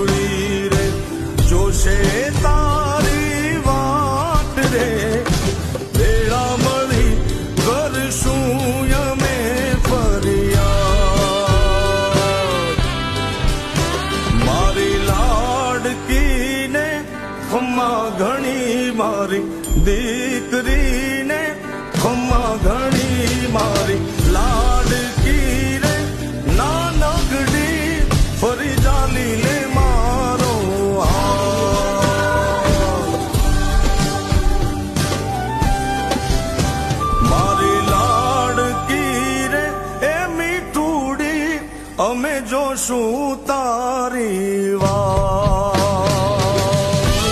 ધૂળી રે જોશે તારી વાટ રે. વેળા મળી કરશું અમે ફરિયાદ. મારી લાડકીને ખમ્મા ઘણી મારી, દીકરીને ખમ્મા ઘણી મારી. લાડકી રે ના નગડી ફરી જાલી અમે જોશું તારી